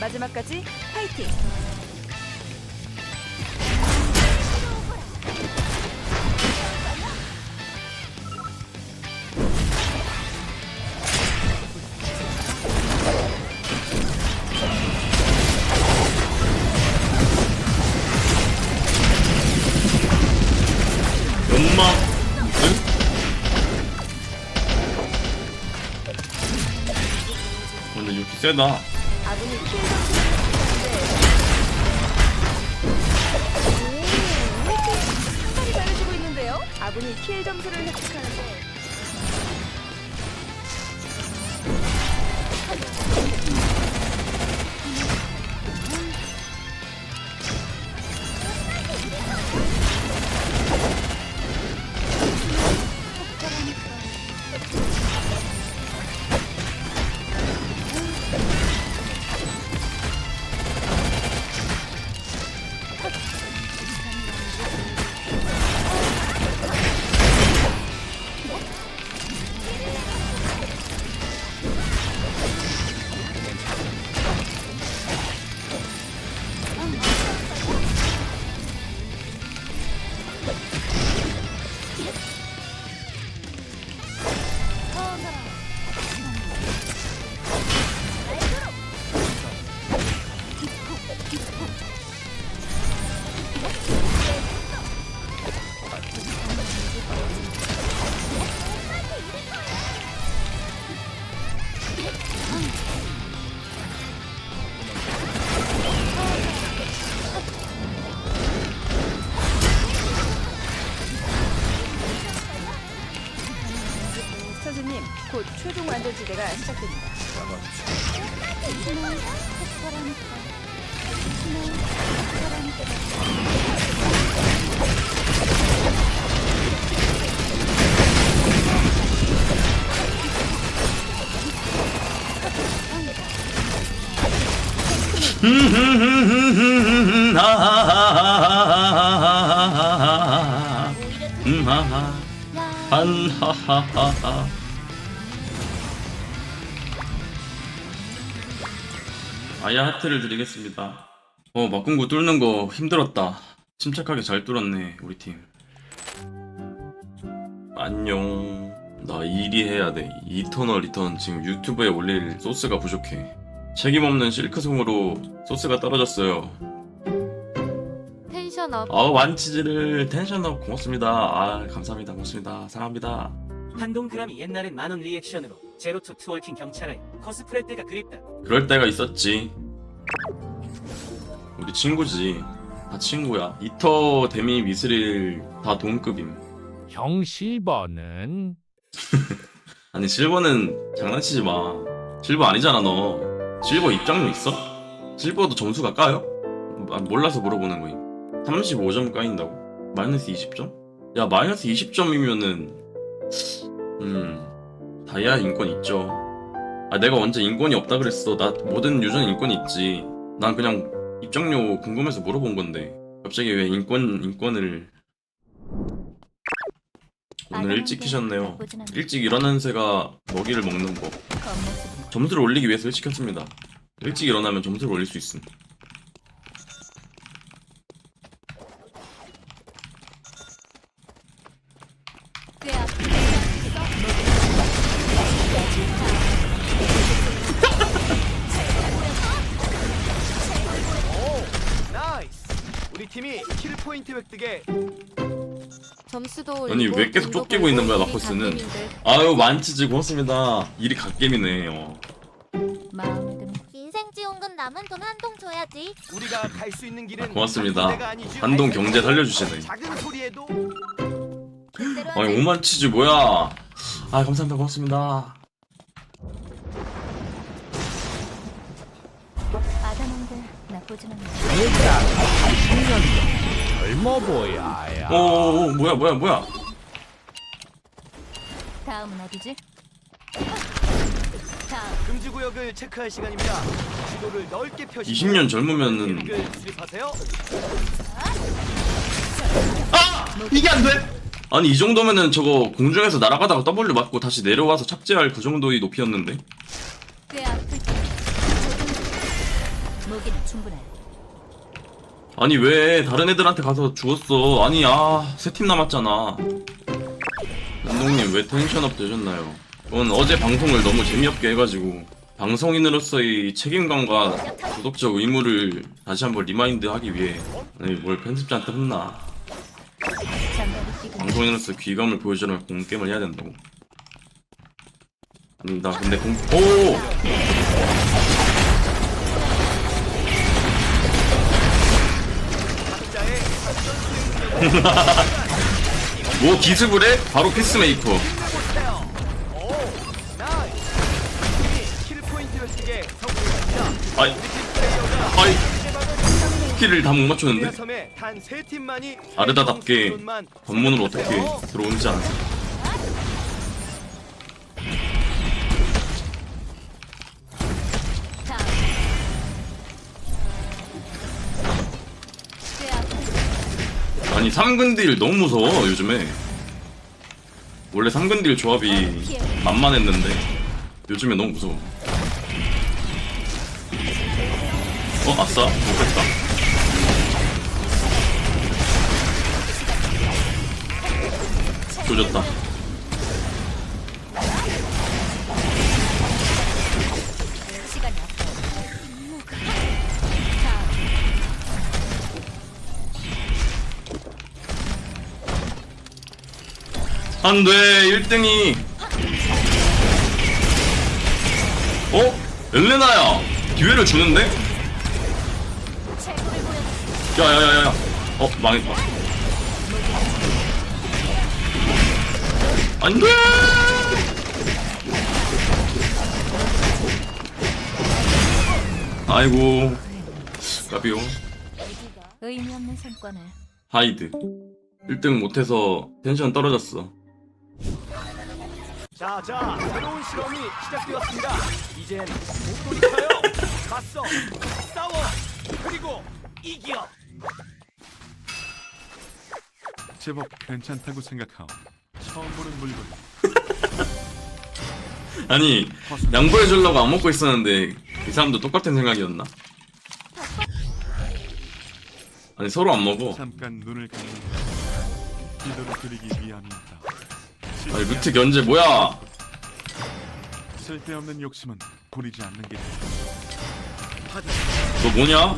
마지막까지 파이팅! 이렇게 세다 아군이 킬 점수를 획득하는데 완전지대가 시작됩니다. 하하하하하하하하하하하. 음, 하하. 한하하 아야 하트를 드리겠습니다. 어, 막공구 뚫는 거 힘들었다. 침착하게 잘 뚫었네, 우리 팀. 안녕. 나 일이 해야 돼. 이터널 리턴 지금 유튜브에 올릴 소스가 부족해. 책임없는 실크송으로 소스가 떨어졌어요. 텐션업 아 완치즈를 텐션업 고맙습니다. 아 감사합니다. 고맙습니다. 사랑합니다. 한동 그람이 옛날엔 만원 리액션으로 제로 투 트월킹 경찰을 코스프레 때가 그립다. 그럴 때가 있었지. 우리 친구지. 다 친구야. 이터 데미 미스릴 다 동급임. 형 실버는 아니 실버는 장난치지 마. 실버 아니잖아 너. 실버 입장료 있어? 실버도 점수가 까요? 아, 몰라서 물어보는 거임. 35점 까인다고? 마이너스 20점? 야 마이너스 20점이면은 음 다이아 인권 있죠. 아 내가 언제 인권이 없다 그랬어. 나 모든 유저는 인권이 있지. 난 그냥 입장료 궁금해서 물어본 건데 갑자기 왜 인권 인권을 오늘 일찍 키셨네요. 일찍 일어나는 새가 먹이를 먹는 법. 점수를 올리기 위해서 일찍 켰습니다. 일찍 일어나면 점수를 올릴 수. 꽤 팀이 킬 포인트 획득에 점수도 아니, 올리고 왜 계속 쫓기고 있는 거야, 벌고 단계민들. 아유 만치즈 고맙습니다. 일이 갓겜이네 요. 마음에 드는 인생 지원금 남은 돈 한 통 줘야지. 우리가 갈 수 있는 길은 고맙습니다. 한 아니지. 한동 경제 살려주시네. 작은 소리에도 아니 하자. 오만 치즈 뭐야? 아 감사합니다 고맙습니다. 나쁘진 않네. 일단 10년 젊어 보여야 오, 오, 오 뭐야 뭐야 뭐야? 다음은 어디지? 금지 구역을 체크할 시간입니다. 지도를 넓게 펴시고 20년 젊으면은 수립하세요. 이게 안 돼? 아니 이 정도면은 저거 공중에서 날아가다가 W 맞고 다시 내려와서 착지할 그 정도의 높이였는데 무기는 충분해. 아니 왜 다른 애들한테 가서 죽었어 아니 아세 팀 남았잖아 감독님 왜 텐션업 되셨나요? 그건 어제 방송을 너무 재미없게 해가지고 방송인으로서의 책임감과 구독적 의무를 다시 한번 리마인드하기 위해 아니 뭘 편집자한테 혼나 방송인으로서 귀감을 보여주려면 공게임을 해야 된다고 나 근데 공.. 오! 뭐 기습을 해? 바로 피스메이커 성공했습니다. 아이 아이 키를 다 못 맞췄는데 아르다답게 관문으로 어떻게 어, 들어온지 않아 자. 아니 3근 딜 너무 무서워 요즘에. 원래 3근 딜 조합이 만만했는데 요즘에 너무 무서워. 어 아싸. 못했다. 조졌다 안돼 1등이. 어? 엘레나야 기회를 주는데? 야야야야 어 망했다. 안돼! 아이고. 까비오. 의미 없는 성과네. 하이드. 1등 못해서 텐션 떨어졌어 자, 자, 새로운 실험이 시작되었습니다. 이젠 못 돌이켜요. 맞서, 싸워, 그리고 이겨. 제법 괜찮다고 생각하오. 처음 보는 물건. 아니 양보해 주려고 안 먹고 있었는데 이 사람도 똑같은 생각이었나? 아니 서로 안 먹어 잠깐 눈을 감는 기도를 드리기 위함이다. 아니 루트 견제 뭐야? 쓸데없는 욕심은 부리지 않는 게 너 뭐냐?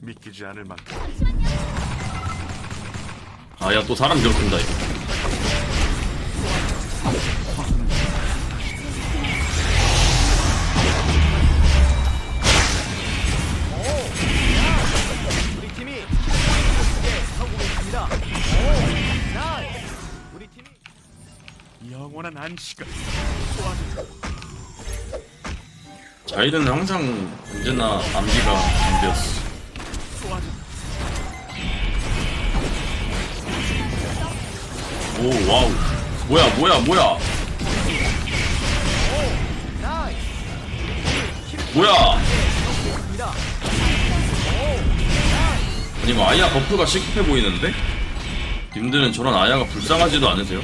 믿기지 않을 만큼. 아야 또 사람 괴롭힌다 이거 안식을 자일은 항상 언제나 암기가 준비였어 오 와우 뭐야 뭐야 뭐야. 뭐야. 아니 이거 아야 버프가 시급해 보이는데? 님들은 저런 아야가 불쌍하지도 않으세요?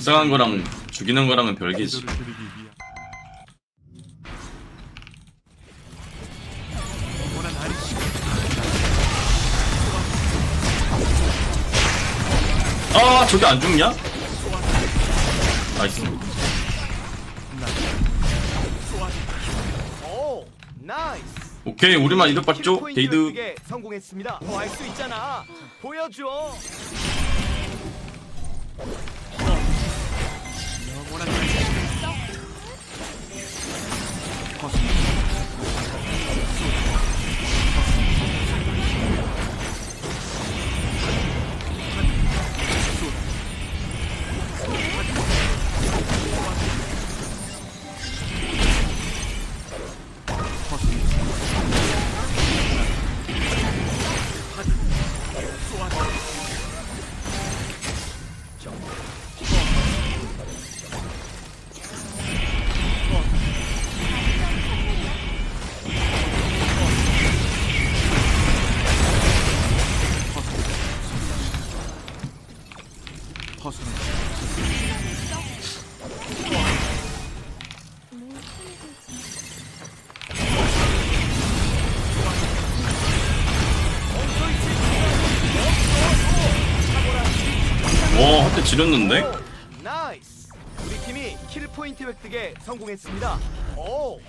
불쌍한 거랑 죽이는 거랑은 별개지 아 저게 안 죽냐? 나이스 오, 나이스. 오케이 우리만 이득 봤죠? 쓰게 성공했습니다. 더할수 있잖아. 보여줘. 영원 지렸는데? 나이스. 우리 팀이 킬 포인트 획득에 성공했습니다. 오.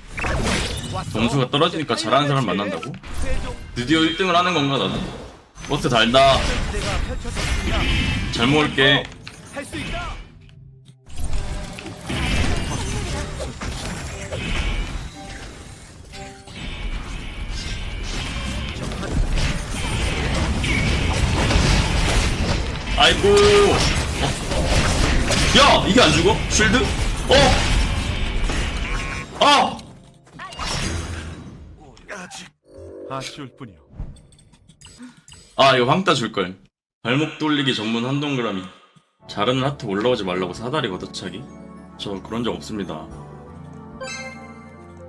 왔어. 점수가 떨어지니까 잘하는 사람 만난다고? 최종 드디어 1등을 하는 건가 나는? 버스 달다 대가 펼쳐졌습니다. 잘 먹을게 할 수 있다. 아이고 어? 야 이게 안 죽어? 쉴드? 어? 아! 아쉬울 뿐이요 아 이거 황따 줄걸 발목 돌리기 전문 한동그라미 자르는 하트 올라오지 말라고 사다리 걷어차기? 저 그런 적 없습니다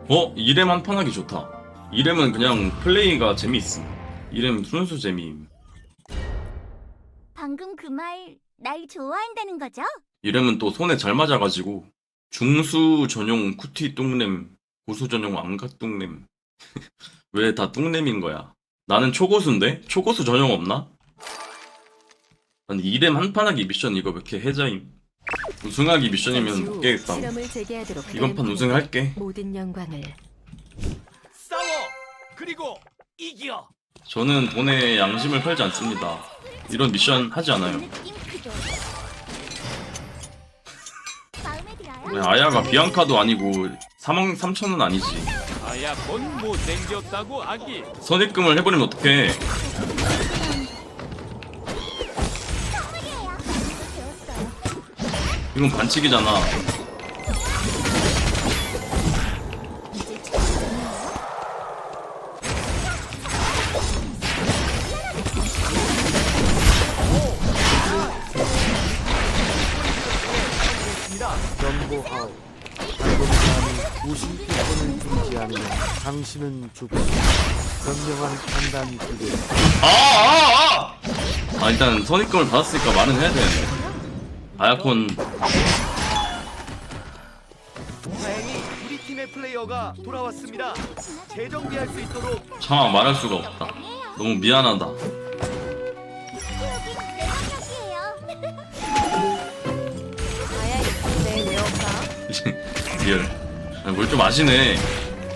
어? 이렘 한판 하기 좋다 이렘은 그냥 플레이가 재미있음 이렘 순수 재미임 방금 그 말 날 좋아한다는 거죠? 이렘은 또 손에 잘 맞아가지고 중수 전용 쿠티 뚱렘 고수 전용 암각 뚱렘 왜다 뚱렘인 거야? 나는 초고수인데? 초고수 전용 없나? 아니 이렘 한판하기 미션 이거 왜 이렇게 해자임 우승하기 미션이면 못 깨겠다. 이번 판 우승할게. 모든 영광을. 싸워. 그리고 이겨. 저는 돈에 양심을 팔지 않습니다. 이런 미션 하지 않아요. 느낌 그 아야가 비앙카도 아니고 3억 3천은 아니지 아야 뭔 못생겼다고 아기. 선입금을 해버리면 어떡해. 이건 반칙이잖아 당신은 죽고 현명한 판단이 필요해. 아, 아, 아! 아, 일단 선입금을 받았으니까 말은 해야 되는데. 아야콘, 다행히 우리 팀의 플레이어가 돌아왔습니다. 재정비할 수 있도록 참 말할 수가 없다. 너무 미안하다. 내. 아야? 리얼. 뭘 좀 아시네.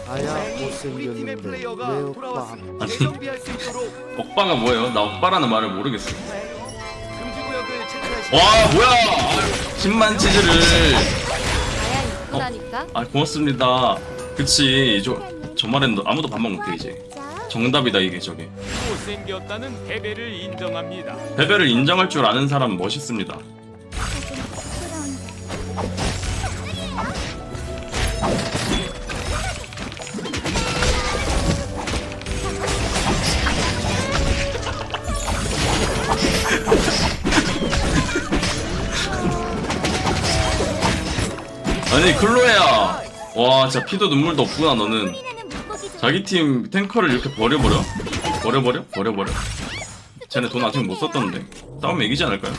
아야 우리 팀의 못생겼는데 플레이어가 왜 오빠 돌아왔습니다. 아니. 재정비할 수 있도록 억바가 뭐예요? 나 억바라는 말을 모르겠어. 금지 구역을 체크하시고 와, 뭐야! 아유, 10만 치즈를. 아야 이쁘다니까? 아, 고맙습니다. 그치. 저, 저 말엔 너 아무도 반박 못해, 이제. 정답이다, 이게 저게. 못생겼다는 패배를 인정합니다. 패배를 인정할 줄 아는 사람 멋있습니다. 아니 클로에야 와 진짜 피도 눈물도 없구나 너는 자기 팀 탱커를 이렇게 버려버려? 버려버려? 버려버려? 쟤네 돈 아직 못 썼던데 싸우면 이기지 않을까요?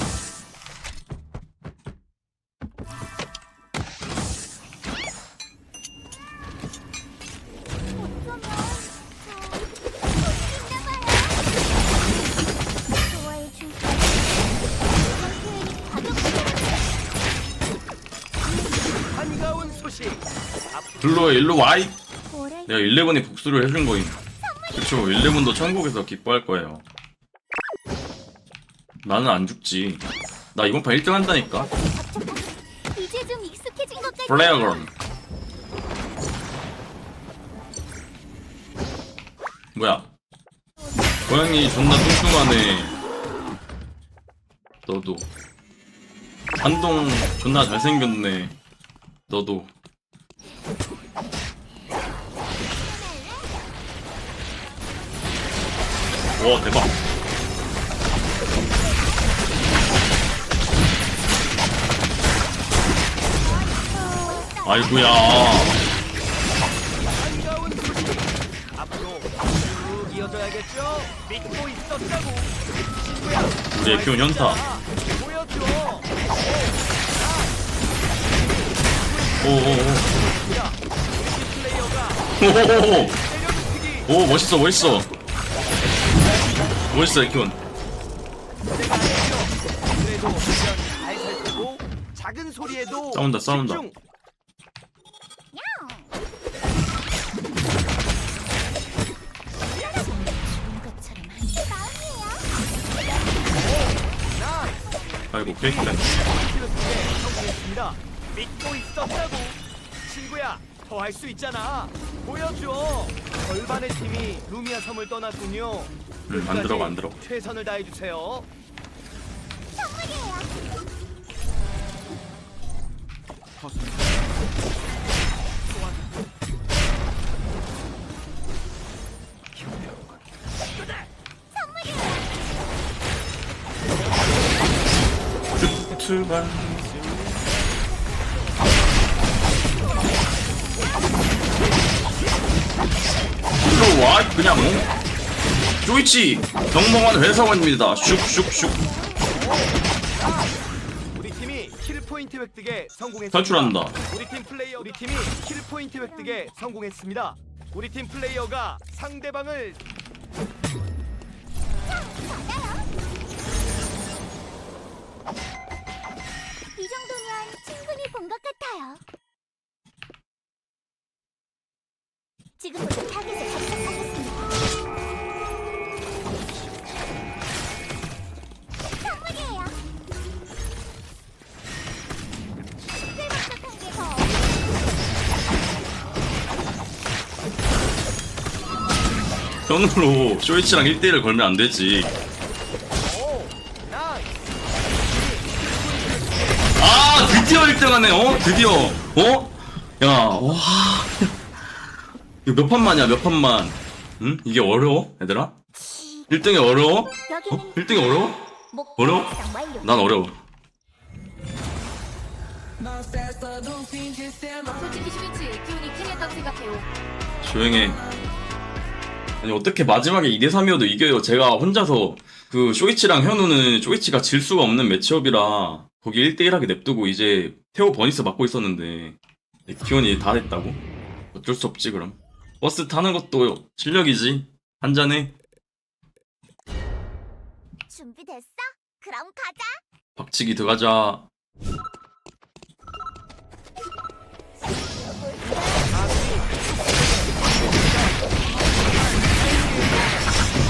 블루에 일로 와이 내가 11이 복수를 해준 거임. 그쵸 11도 천국에서 기뻐할 거예요. 나는 안 죽지. 나 이번 판 1등 한다니까. 이제 좀 익숙해진 것 같아요. 플레어건 뭐야? 고양이 존나 뚱뚱하네. 너도. 한동 존나 잘생겼네. 너도 와 대박 아이구야 반가운 소식 앞으로 쭉 이어져야겠죠? 믿고 있었다고 친구야 우리의 날 교훈 진짜 현타. 보여줘 오오오 야, 우리 플레이어가 오오오 때려눕히기 오 멋있어 멋있어 멋있어 소리에도 싸운다, 싸운다. 아이고 성공했습니다. 믿고 있었다고. 친구야, 더 할 수 있잖아. 보여줘. 절반의 팀이 루미아 섬을 떠났군요. 음, 안 들어가. 최선을 다해 주세요. 출발 들어와 그냥 어? 조이치 경멍한 회사원입니다 슉슉슉 우리 팀이 킬 포인트 획득에 성공했습니다. 탈출한다 우리 팀 플레이어 우리 팀이 킬 포인트 획득에 성공했습니다. 우리 팀 플레이어가 상대방을 이 정도면 충분히 본 것 같아요. 지금부터 타겟에 접촉 현우로 쇼이치랑 1대1을 걸면 안 되지 아 드디어 1등 하네 어 드디어 어? 야 와 이거 몇 판만이야 몇 판만 응? 이게 어려워 얘들아? 1등이 어려워? 어? 여기는 1등이 어려워? 어려워? 난 어려워. 조용해 아니 어떻게 마지막에 2대 3이어도 이겨요 제가 혼자서 그 쇼이치랑 현우는 쇼이치가 질 수가 없는 매치업이라 거기 1대 1하게 냅두고 이제 태호 버니스 맡고 있었는데 기원이 다 됐다고? 어쩔 수 없지 그럼 버스 타는 것도 실력이지 한 잔해 준비됐어? 그럼 가자. 박치기 들어가자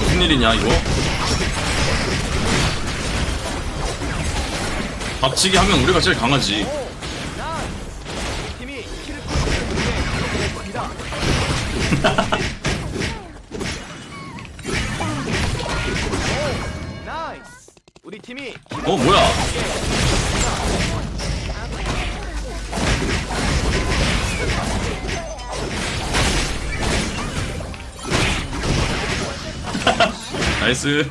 무슨 일이냐 이거? 박치기 하면 우리가 제일 강하지 나이스 나이스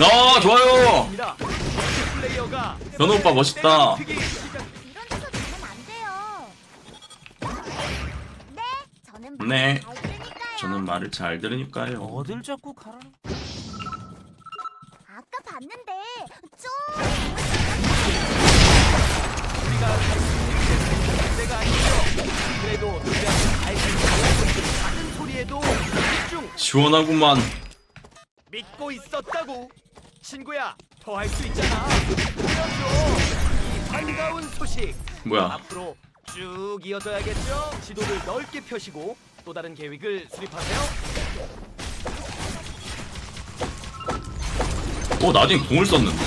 아 좋아요 현우 오빠 멋있다. 이런 데서 가면 안 돼요. 네, 저는 말 네. 잘 들으니까요. 저는 말을 잘 들으니까요 어딜 자꾸 가라. 아까 봤는데 좀 내가 아니죠. 그래도 잘 살피고 작은 소리에도 집중. 시원하구만 믿고 있었다고. 친구야, 더 할 수 있잖아. 보여줘. 이 반가운 소식. 뭐야 앞으로 쭉 이어져야겠죠? 지도를 넓게 펴시고 또 다른 계획을 수립하세요. 어 나중에 공을 썼는데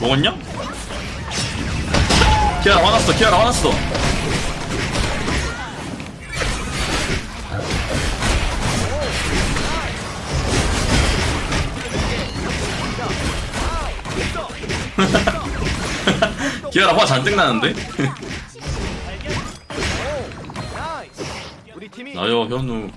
먹었냐? 키아라 화났어 키아라 화났어 키아라 화 잔뜩 나는데? 나요 현우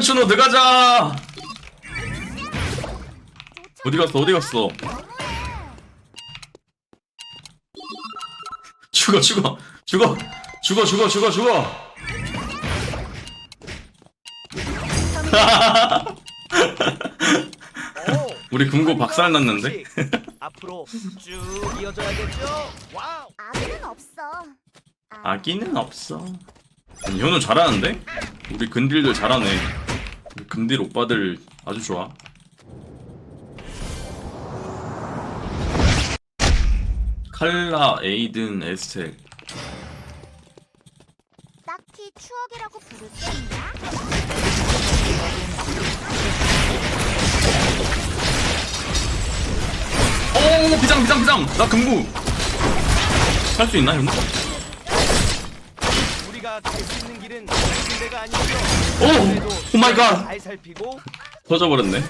추노 들어가자. 어디 갔어? 어디 갔어? 죽어 죽어. 죽어. 죽어 죽어 죽어 죽어. 오, 우리 금고 박살 났는데? 앞으로 쭉 이어져야겠죠? 와우. 아기는 없어. 아, 아기는 없어. 아니, 현우 잘하는데? 우리 근딜들 잘하네 근딜 오빠들 아주 좋아 칼라, 에이든, 에스텔 딱히 추억이라고 부를 게 있나? 오 비장 비장 비장 나 금구 할 수 있나? 우 오! 오 마이 갓 잘 살피고 터져버렸네